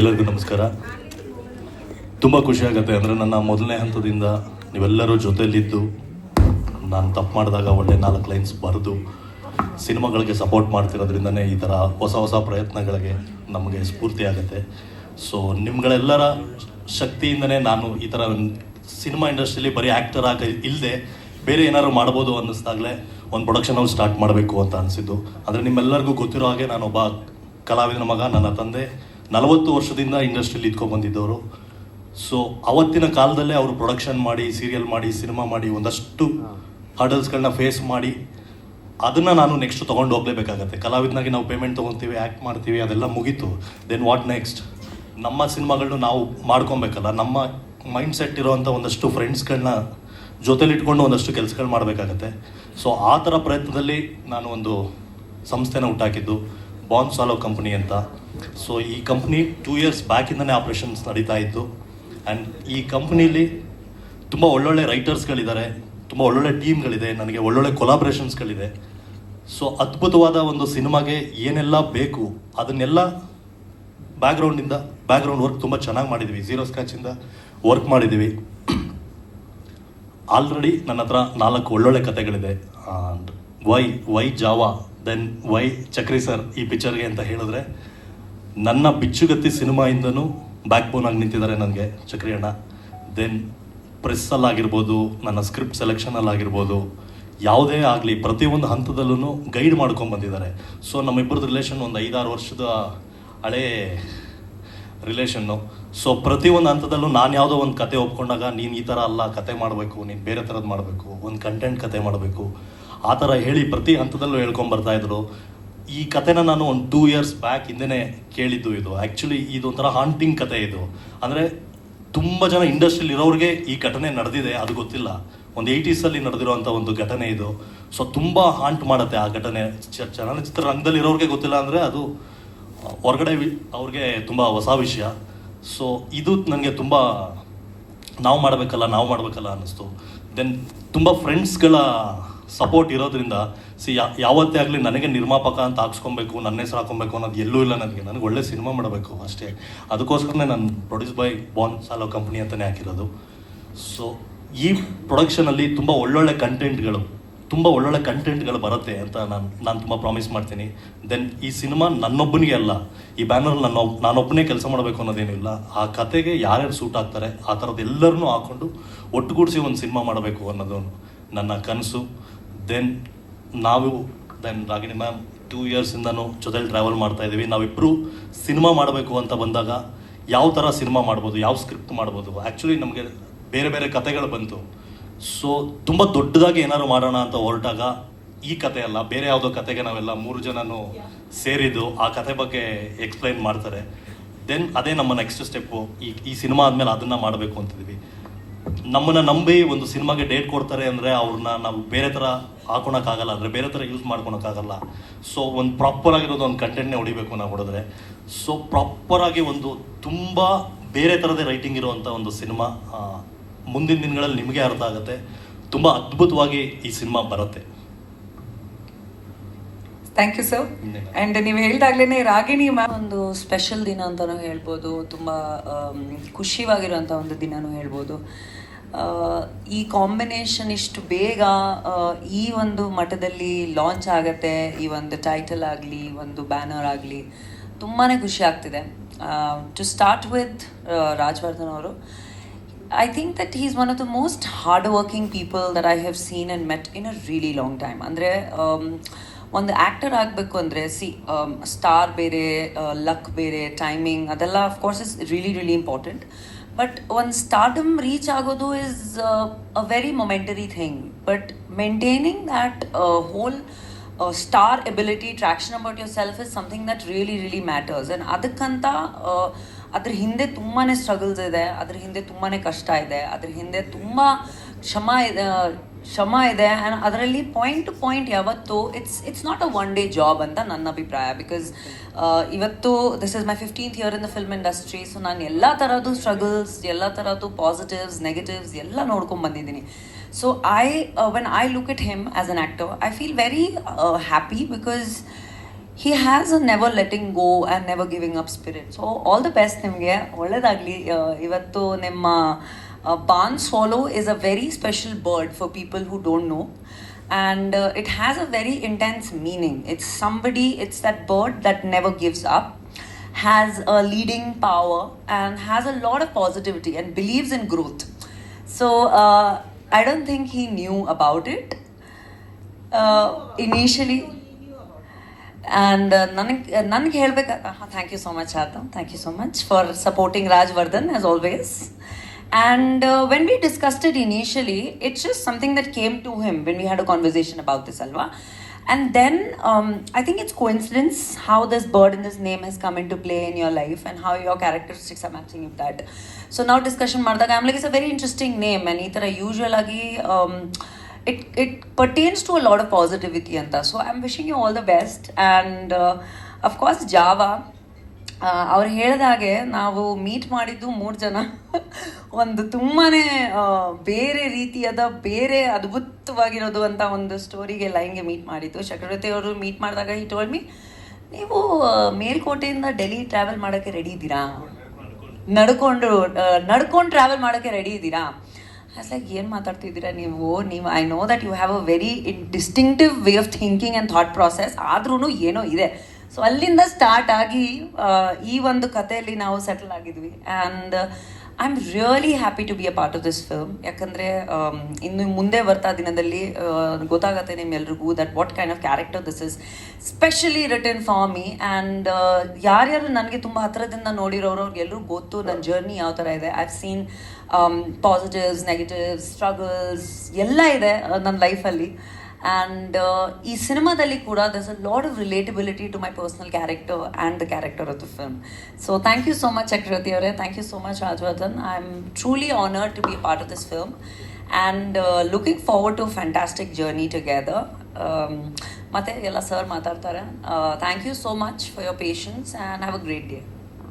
ಎಲ್ಲರಿಗೂ ನಮಸ್ಕಾರ. ತುಂಬ ಖುಷಿ ಆಗುತ್ತೆ. ಅಂದರೆ ನನ್ನ ಮೊದಲನೇ ಹಂತದಿಂದ ನೀವೆಲ್ಲರೂ ಜೊತೆಯಲ್ಲಿದ್ದು ನಾನು ತಪ್ಪು ಮಾಡಿದಾಗ ಒಳ್ಳೆ ನಾಲ್ಕು ಲೈನ್ಸ್ ಬರೆದು ಸಿನಿಮಾಗಳಿಗೆ ಸಪೋರ್ಟ್ ಮಾಡ್ತಿರೋದ್ರಿಂದನೇ ಈ ಥರ ಹೊಸ ಹೊಸ ಪ್ರಯತ್ನಗಳಿಗೆ ನಮಗೆ ಸ್ಫೂರ್ತಿ ಆಗುತ್ತೆ. ಸೊ ನಿಮ್ಗಳೆಲ್ಲರ ಶಕ್ತಿಯಿಂದನೇ ನಾನು ಈ ಥರ ಸಿನಿಮಾ ಇಂಡಸ್ಟ್ರಿಯಲ್ಲಿ ಬರೀ ಆ್ಯಕ್ಟರ್ ಆಗಿ ಇಲ್ಲದೆ ಬೇರೆ ಏನಾದ್ರು ಮಾಡ್ಬೋದು ಅನ್ನಿಸ್ದಾಗಲೇ ಒಂದು ಪ್ರೊಡಕ್ಷನ್ ಹೌಸ್ ಸ್ಟಾರ್ಟ್ ಮಾಡಬೇಕು ಅಂತ ಅನಿಸಿದ್ದು. ಅಂದರೆ ನಿಮ್ಮೆಲ್ಲರಿಗೂ ಗೊತ್ತಿರೋ ಹಾಗೆ ನಾನೊಬ್ಬ ಕಲಾವಿದನ ಮಗ, ನನ್ನ ತಂದೆ. ನಲವತ್ತು ವರ್ಷದಿಂದ ಇಂಡಸ್ಟ್ರಿಯಲ್ಲಿ ಇದ್ಕೊಂಡು ಬಂದಿದ್ದವರು. ಸೊ ಅವತ್ತಿನ ಕಾಲದಲ್ಲೇ ಅವರು ಪ್ರೊಡಕ್ಷನ್ ಮಾಡಿ ಸೀರಿಯಲ್ ಮಾಡಿ ಸಿನಿಮಾ ಮಾಡಿ ಒಂದಷ್ಟು ಹರ್ಡಲ್ಸ್ಗಳನ್ನ ಫೇಸ್ ಮಾಡಿ ಅದನ್ನ ನಾನು ನೆಕ್ಸ್ಟ್ ತೊಗೊಂಡು ಹೋಗ್ಲೇಬೇಕಾಗತ್ತೆ. ಕಲಾವಿದನಾಗಿ ನಾವು ಪೇಮೆಂಟ್ ತೊಗೊತೀವಿ ಆ್ಯಕ್ಟ್ ಮಾಡ್ತೀವಿ ಅದೆಲ್ಲ ಮುಗೀತು. ದೆನ್ ವಾಟ್ ನೆಕ್ಸ್ಟ್ ನಮ್ಮ ಸಿನಿಮಾಗಳನ್ನ ನಾವು ಮಾಡ್ಕೊಬೇಕಲ್ಲ. ನಮ್ಮ ಮೈಂಡ್ ಸೆಟ್ ಇರೋವಂಥ ಒಂದಷ್ಟು ಫ್ರೆಂಡ್ಸ್ಗಳನ್ನ ಜೊತೆಲಿಟ್ಕೊಂಡು ಒಂದಷ್ಟು ಕೆಲಸಗಳು ಮಾಡಬೇಕಾಗತ್ತೆ. ಸೊ ಆ ಥರ ಪ್ರಯತ್ನದಲ್ಲಿ ನಾನು ಒಂದು ಸಂಸ್ಥೆನ ಹುಟ್ಟಾಕಿದ್ದು. ಬಾನ್ ಸಾಲೋ ಕಂಪ್ನಿ ಅಂತ. ಸೊ ಈ ಕಂಪ್ನಿ ಟೂ ಇಯರ್ಸ್ ಬ್ಯಾಕಿಂದನೇ ಆಪ್ರೇಷನ್ಸ್ ನಡೀತಾ ಇತ್ತು. ಆ್ಯಂಡ್ ಈ ಕಂಪ್ನಿಲಿ ತುಂಬ ಒಳ್ಳೊಳ್ಳೆ ರೈಟರ್ಸ್ಗಳಿದ್ದಾರೆ ತುಂಬ ಒಳ್ಳೊಳ್ಳೆ ಟೀಮ್ಗಳಿದೆ ನನಗೆ ಒಳ್ಳೊಳ್ಳೆ ಕೊಲಾಬ್ರೇಷನ್ಸ್ಗಳಿದೆ ಸೊ ಅದ್ಭುತವಾದ ಒಂದು ಸಿನಿಮಾಗೆ ಏನೆಲ್ಲ ಬೇಕು, ಅದನ್ನೆಲ್ಲ ಬ್ಯಾಕ್ಗ್ರೌಂಡಿಂದ ಬ್ಯಾಕ್ಗ್ರೌಂಡ್ ವರ್ಕ್ ತುಂಬ ಚೆನ್ನಾಗಿ ಮಾಡಿದ್ವಿ. ಝೀರೋ ಸ್ಕ್ಯಾಚಿಂದ ವರ್ಕ್ ಮಾಡಿದ್ದೀವಿ ಆಲ್ರೆಡಿ ನನ್ನ ಹತ್ರ ನಾಲ್ಕು ಒಳ್ಳೊಳ್ಳೆ ಕತೆಗಳಿದೆ. Y Y Java then Y Chakri sir ಈ ಪಿಕ್ಚರ್ಗೆ ಅಂತ ಹೇಳಿದ್ರೆ, ನನ್ನ ಬಿಚ್ಚುಗತ್ತಿ ಸಿನಿಮಾಯಿಂದನೂ ಬ್ಯಾಕ್ ಬೋನ್ ಆಗಿ ನಿಂತಿದ್ದಾರೆ ನನಗೆ ಚಕ್ರಿ ಅಣ್ಣ. ದೆನ್ ಪ್ರೆಸ್ಸಲ್ಲಾಗಿರ್ಬೋದು ನನ್ನ ಸ್ಕ್ರಿಪ್ಟ್ ಸೆಲೆಕ್ಷನಲ್ಲಾಗಿರ್ಬೋದು ಯಾವುದೇ ಆಗಲಿ ಪ್ರತಿಯೊಂದು ಹಂತದಲ್ಲೂ ಗೈಡ್ ಮಾಡ್ಕೊಂಡು ಬಂದಿದ್ದಾರೆ. ಸೊ ನಮ್ಮಿಬ್ಬರದ್ದು ರಿಲೇಷನ್ ಒಂದು ಐದಾರು ವರ್ಷದ ಹಳೇ ರಿಲೇಷನ್ನು ಸೊ ಪ್ರತಿಯೊಂದು ಹಂತದಲ್ಲೂ ನಾನು ಯಾವುದೋ ಒಂದು ಕತೆ ಒಪ್ಕೊಂಡಾಗ, ನೀನು ಈ ಥರ ಅಲ್ಲ, ಕತೆ ಮಾಡಬೇಕು, ನೀನು ಬೇರೆ ಥರದ್ದು ಮಾಡಬೇಕು, ಒಂದು ಕಂಟೆಂಟ್ ಕತೆ ಮಾಡಬೇಕು. ಆ ಥರ ಹೇಳಿ ಪ್ರತಿ ಹಂತದಲ್ಲೂ ಹೇಳ್ಕೊಂಬರ್ತಾ ಇದ್ರು. ಈ ಕತೆನ ನಾನು ಒಂದು ಟೂ ಇಯರ್ಸ್ ಬ್ಯಾಕ್ ಹಿಂದೆ ಕೇಳಿದ್ದು ಇದು. ಆ್ಯಕ್ಚುಲಿ ಇದೊಂಥರ ಹಾಂಟಿಂಗ್ ಕತೆ ಇದು. ಅಂದರೆ ತುಂಬ ಜನ ಇಂಡಸ್ಟ್ರಿಯಲ್ಲಿ ಇರೋರಿಗೆ ಈ ಘಟನೆ ನಡೆದಿದೆ, ಅದು ಗೊತ್ತಿಲ್ಲ. ಒಂದು ಏಯ್ಟೀಸಲ್ಲಿ ನಡೆದಿರುವಂಥ ಒಂದು ಘಟನೆ ಇದು. ಸೊ ತುಂಬ ಹಾಂಟ್ ಮಾಡುತ್ತೆ ಆ ಘಟನೆ. ಚಲನಚಿತ್ರ ರಂಗದಲ್ಲಿ ಇರೋರಿಗೆ ಗೊತ್ತಿಲ್ಲ ಅಂದರೆ ಅದು ಹೊರಗಡೆ ಅವ್ರಿಗೆ ತುಂಬ ಹೊಸ ವಿಷಯ. ಸೊ ಇದು ನನಗೆ ತುಂಬ, ನಾವು ಮಾಡಬೇಕಲ್ಲ ನಾವು ಮಾಡಬೇಕಲ್ಲ ಅನ್ನಿಸ್ತು. ದೆನ್ ತುಂಬ ಫ್ರೆಂಡ್ಸ್ಗಳ ಸಪೋರ್ಟ್ ಇರೋದ್ರಿಂದ ಸಿ ಯಾವತ್ತೇ ಆಗಲಿ ನನಗೆ ನಿರ್ಮಾಪಕ ಅಂತ ಹಾಕ್ಸ್ಕೊಬೇಕು, ನನ್ನ ಹೆಸರು ಹಾಕೊಬೇಕು ಅನ್ನೋದು ಎಲ್ಲೂ ಇಲ್ಲ ನನಗೆ. ನನಗೆ ಒಳ್ಳೆ ಸಿನಿಮಾ ಮಾಡಬೇಕು ಅಷ್ಟೇ. ಅದಕ್ಕೋಸ್ಕರನೇ ನಾನು ಪ್ರೊಡ್ಯೂಸ್ ಬೈ ಬಾನ್ ಸಾಲೋ ಕಂಪ್ನಿ ಅಂತಲೇ ಹಾಕಿರೋದು. ಸೊ ಈ ಪ್ರೊಡಕ್ಷನಲ್ಲಿ ತುಂಬ ಒಳ್ಳೊಳ್ಳೆ ಕಂಟೆಂಟ್ಗಳು ತುಂಬ ಒಳ್ಳೊಳ್ಳೆ ಕಂಟೆಂಟ್ಗಳು ಬರುತ್ತೆ ಅಂತ ನಾನು ನಾನು ತುಂಬ ಪ್ರಾಮಿಸ್ ಮಾಡ್ತೀನಿ. ದೆನ್ ಈ ಸಿನಿಮಾ ನನ್ನೊಬ್ಬನಿಗೆ ಅಲ್ಲ, ಈ ಬ್ಯಾನರ್ ನನ್ನ, ನಾನೊಬ್ಬನೇ ಕೆಲಸ ಮಾಡಬೇಕು ಅನ್ನೋದೇನಿಲ್ಲ ಆ ಕತೆಗೆ ಯಾರ್ಯಾರು ಸೂಟ್ ಆಗ್ತಾರೆ, ಆ ಥರದ್ದು ಎಲ್ಲರನ್ನೂ ಹಾಕ್ಕೊಂಡು ಒಟ್ಟುಗೂಡಿಸಿ ಒಂದು ಸಿನಿಮಾ ಮಾಡಬೇಕು ಅನ್ನೋದು ನನ್ನ ಕನಸು. ದೆನ್ ನಾವು ದೆನ್ ರಾಗಿಣಿ ಮ್ಯಾಮ್ ಟೂ ಇಯರ್ಸಿಂದನೂ ಜೊತೆಲಿ ಟ್ರಾವೆಲ್ ಮಾಡ್ತಾ ಇದ್ದೀವಿ. ನಾವಿಬ್ಬರು ಸಿನಿಮಾ ಮಾಡಬೇಕು ಅಂತ ಬಂದಾಗ ಯಾವ ಥರ ಸಿನಿಮಾ ಮಾಡ್ಬೋದು, ಯಾವ ಸ್ಕ್ರಿಪ್ಟ್ ಮಾಡ್ಬೋದು ಆ್ಯಕ್ಚುಲಿ ನಮಗೆ ಬೇರೆ ಬೇರೆ ಕತೆಗಳು ಬಂತು. ಸೊ ತುಂಬ ದೊಡ್ಡದಾಗಿ ಏನಾದ್ರು ಮಾಡೋಣ ಅಂತ ಹೊರಟಾಗ ಈ ಕತೆ ಅಲ್ಲ, ಬೇರೆ ಯಾವುದೋ ಕತೆಗೆ ನಾವೆಲ್ಲ ಮೂರು ಜನನು ಸೇರಿದ್ದು ಆ ಕತೆ ಬಗ್ಗೆ ಎಕ್ಸ್ಪ್ಲೈನ್ ಮಾಡ್ತಾರೆ. ದೆನ್ ಅದೇ ನಮ್ಮ ನೆಕ್ಸ್ಟ್ ಸ್ಟೆಪ್ಪು ಈ ಈ ಸಿನಿಮಾ ಆದಮೇಲೆ ಅದನ್ನು ಮಾಡಬೇಕು ಅಂತಿದ್ವಿ. ನಮ್ಮನ್ನ ನಂಬಿ ಒಂದು ಸಿನಿಮಾಗೆ ಡೇಟ್ ಕೊಡ್ತಾರೆ ಅಂದರೆ ಅವ್ರನ್ನ ನಾವು ಬೇರೆ ಥರ ಹಾಕೊಳಕ್ಕಾಗಲ್ಲ ಅಂದರೆ ಬೇರೆ ಥರ ಯೂಸ್ ಮಾಡ್ಕೊಳಕ್ಕಾಗಲ್ಲ ಸೊ ಒಂದು ಪ್ರಾಪರ್ ಆಗಿರೋದು ಒಂದು ಕಂಟೆಂಟ್ನೇ ಹೊಡಿಬೇಕು ನಾವು ಹೊಡೆದ್ರೆ. ಸೊ ಪ್ರಾಪರ್ ಆಗಿ ಒಂದು ತುಂಬ ಬೇರೆ ಥರದೇ ರೈಟಿಂಗ್ ಇರುವಂಥ ಒಂದು ಸಿನಿಮಾ ಮುಂದಿನ ದಿನಗಳಲ್ಲಿ ನಿಮಗೆ ಅರ್ಥ ಆಗುತ್ತೆ. ತುಂಬ ಅದ್ಭುತವಾಗಿ ಈ ಸಿನಿಮಾ ಬರುತ್ತೆ. Thank you sir and and ನೀವು ಹೇಳಿದಾಗ್ಲೇ ರಾಗಿಣಿ ಮ್ಯಾಮ್. ಒಂದು ಸ್ಪೆಷಲ್ ದಿನ ಅಂತಲೂ ಹೇಳ್ಬೋದು. ತುಂಬ ಖುಷಿವಾಗಿರುವಂಥ ಒಂದು ದಿನನೂ ಹೇಳ್ಬೋದು. ಈ ಕಾಂಬಿನೇಷನ್ ಇಷ್ಟು ಬೇಗ ಈ ಒಂದು ಮಠದಲ್ಲಿ ಲಾಂಚ್ ಆಗತ್ತೆ, ಈ ಒಂದು ಟೈಟಲ್ ಆಗಲಿ ಒಂದು ಬ್ಯಾನರ್ ಆಗಲಿ ತುಂಬಾ ಖುಷಿ ಆಗ್ತಿದೆ. ಟು ಸ್ಟಾರ್ಟ್ ವಿತ್ ರಾಜವರ್ಧನ್ ಅವರು I think that is one of the most hard working people that I have seen and met in a really long time ಅಂದರೆ ಒಂದು ಆ್ಯಕ್ಟರ್ ಆಗಬೇಕು ಅಂದರೆ ಸಿ ಸ್ಟಾರ್ ಬೇರೆ ಲಕ್ ಬೇರೆ ಟೈಮಿಂಗ್ ಅದೆಲ್ಲ of course is really really important but ಒಂದು stardom reach ಆಗೋದು is a very momentary thing but maintaining that whole star ability traction about yourself is something that really really matters and ಅದಕ್ಕಂತ ಆ, ಅದ್ರ ಹಿಂದೆ ತುಂಬಾ struggles ಇದೆ ಅದ್ರ ಹಿಂದೆ ತುಂಬಾ ಕಷ್ಟ ಇದೆ ಅದ್ರ ಹಿಂದೆ ತುಂಬ ಶ್ರಮ ಇದೆ ಶ್ರಮ ಇದೆ. ಆ್ಯಂಡ್ ಅದರಲ್ಲಿ ಪಾಯಿಂಟ್ ಟು ಪಾಯಿಂಟ್ ಯಾವತ್ತು it's it's not a one day job ಅಂತ ನನ್ನ ಅಭಿಪ್ರಾಯ. ಬಿಕಾಸ್ ಇವತ್ತು this is my fifteenth year in the film industry so ನಾನು ಎಲ್ಲ ಥರದ್ದು ಸ್ಟ್ರಗಲ್ಸ್ ಎಲ್ಲ ಥರದ್ದು ಪಾಸಿಟಿವ್ಸ್ ನೆಗೆಟಿವ್ಸ್ ಎಲ್ಲ ನೋಡ್ಕೊಂಡು ಬಂದಿದ್ದೀನಿ. So I when I look it him as an actor I feel very happy because he has a never letting go and never giving up spirit so all the best ನಿಮಗೆ. ಒಳ್ಳೆಯದಾಗಲಿ ಇವತ್ತು ನಿಮ್ಮ Uh, barn swallow is a very special bird for people who don't know and uh, it has a very intense meaning. It's somebody, it's that bird that never gives up, has a leading power, and has a lot of positivity and believes in growth. So uh, I don't think he knew about it uh, initially. And uh, Nanak uh, thank you so much, Adam. Thank you so much for supporting Rajvardhan as always. And uh, when we discussed it initially, it's just something that came to him when we had a conversation about this Alva. And then um, I think it's coincidence how this bird and this name has come into play in your life and how your characteristics are matching with that. So now discussion Mardak, I'm like, it's a very interesting name and itara usual agi, um, it, it pertains to a lot of positivity. Anta. So I'm wishing you all the best. And uh, of course, Java, ಅವ್ರು ಹೇಳಿದಾಗೆ ನಾವು meet ಮಾಡಿದ್ದು ಮೂರು ಜನ. ಒಂದು ತುಂಬಾ ಬೇರೆ ರೀತಿಯಾದ, ಬೇರೆ ಅದ್ಭುತವಾಗಿರೋದು ಅಂತ ಒಂದು ಸ್ಟೋರಿಗೆ ಲೈನ್ಗೆ ಮೀಟ್ ಮಾಡಿದ್ದು. ಚಕ್ರವರ್ತಿ ಅವರು ಮೀಟ್ ಮಾಡಿದಾಗ ಈ ಟೋಲ್ ಮೀ ನೀವು ಮೇಲ್ಕೋಟೆಯಿಂದ ಡೆಲ್ಲಿ ಟ್ರಾವೆಲ್ ಮಾಡೋಕ್ಕೆ ರೆಡಿ ಇದ್ದೀರಾ? ನಡ್ಕೊಂಡು ನಡ್ಕೊಂಡು ಟ್ರಾವೆಲ್ ಮಾಡೋಕ್ಕೆ ರೆಡಿ ಇದ್ದೀರಾ? ಆಸ್ ಲೈಕ್ ಏನು ಮಾತಾಡ್ತಿದ್ದೀರಾ ನೀವು? ನೀವು I know that you have a very distinctive way of thinking and thought process ಆದ್ರೂ ಏನೋ ಇದೆ. ಸೊ ಅಲ್ಲಿಂದ ಸ್ಟಾರ್ಟ್ ಆಗಿ ಈ ಒಂದು ಕಥೆಯಲ್ಲಿ ನಾವು settle ಆಗಿದ್ವಿ. And I am really happy to be a part of this film ಯಾಕಂದರೆ ಇನ್ನು ಮುಂದೆ ಬರ್ತಾ ದಿನದಲ್ಲಿ ಗೊತ್ತಾಗತ್ತೆ ನಿಮ್ಮೆಲ್ರಿಗೂ that what kind of character this is specially return for me and ಯಾರ್ಯಾರು ನನಗೆ ತುಂಬ ಹತ್ತಿರದಿಂದ ನೋಡಿರೋರು ಅವ್ರಿಗೆಲ್ಲರೂ ಗೊತ್ತು ನನ್ನ ಜರ್ನಿ ಯಾವ ಥರ ಇದೆ. I seen positives negatives struggles ಎಲ್ಲ ಇದೆ ನನ್ನ ಲೈಫಲ್ಲಿ ಆ್ಯಂಡ್ ಈ ಸಿನಿಮಾದಲ್ಲಿ ಕೂಡ there's a lot of relatability to my personal character and the character of the film so thank you so much Chakravarthi ಅವರೇ. Thank you so much Rajavardhan I am truly honoured to be part of this film and looking forward to fantastic journey together ಮತ್ತೆ ಎಲ್ಲ sir ಮಾತಾಡ್ತಾರೆ. Thank you so much for your patience and have a great day